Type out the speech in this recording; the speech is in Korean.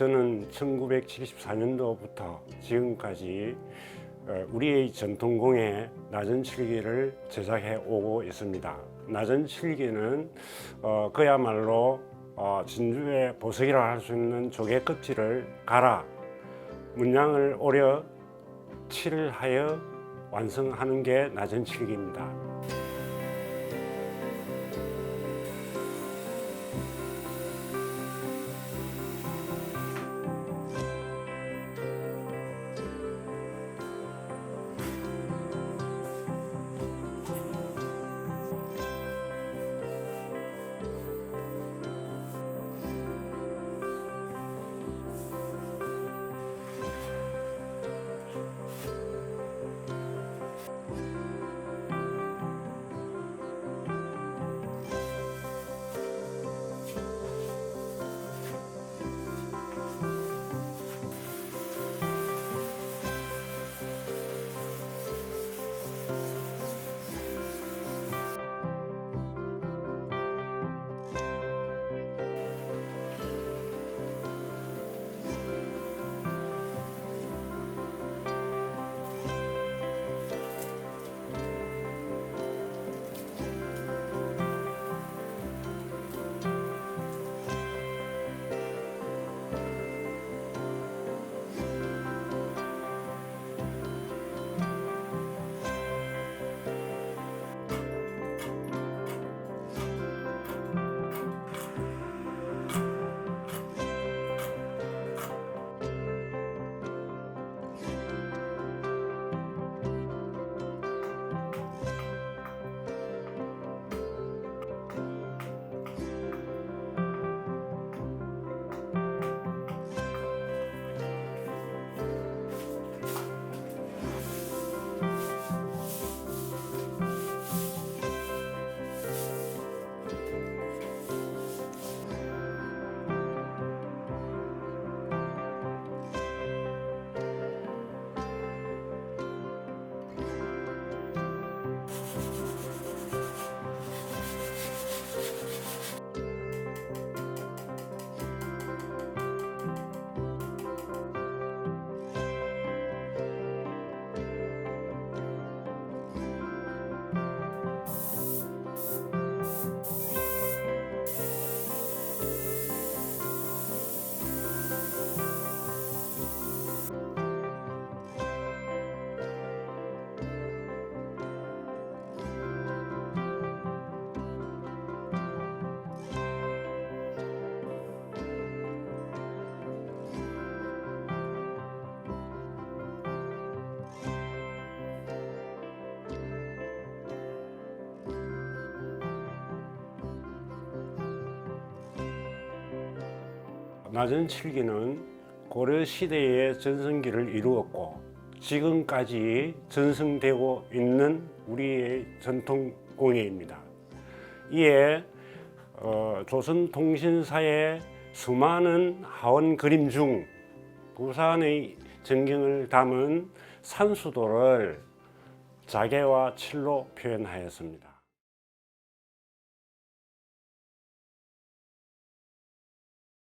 저는 1974년도부터 지금까지 어, 우리의 전통공예 낮은 칠기를 제작해 오고 있습니다. 낮은 칠기는 어, 그야말로 어, 진주의 보석이라 할 수 있는 조개 껍질을 갈아 문양을 오려 칠을 하여 완성하는 게 낮은 칠기입니다. 낮은 칠기는 고려 시대의 전성기를 이루었고 지금까지 전승되고 있는 우리의 전통 공예입니다. 이에 어, 조선통신사의 수많은 하원 그림 중 부산의 전경을 담은 산수도를 자개와 칠로 표현하였습니다.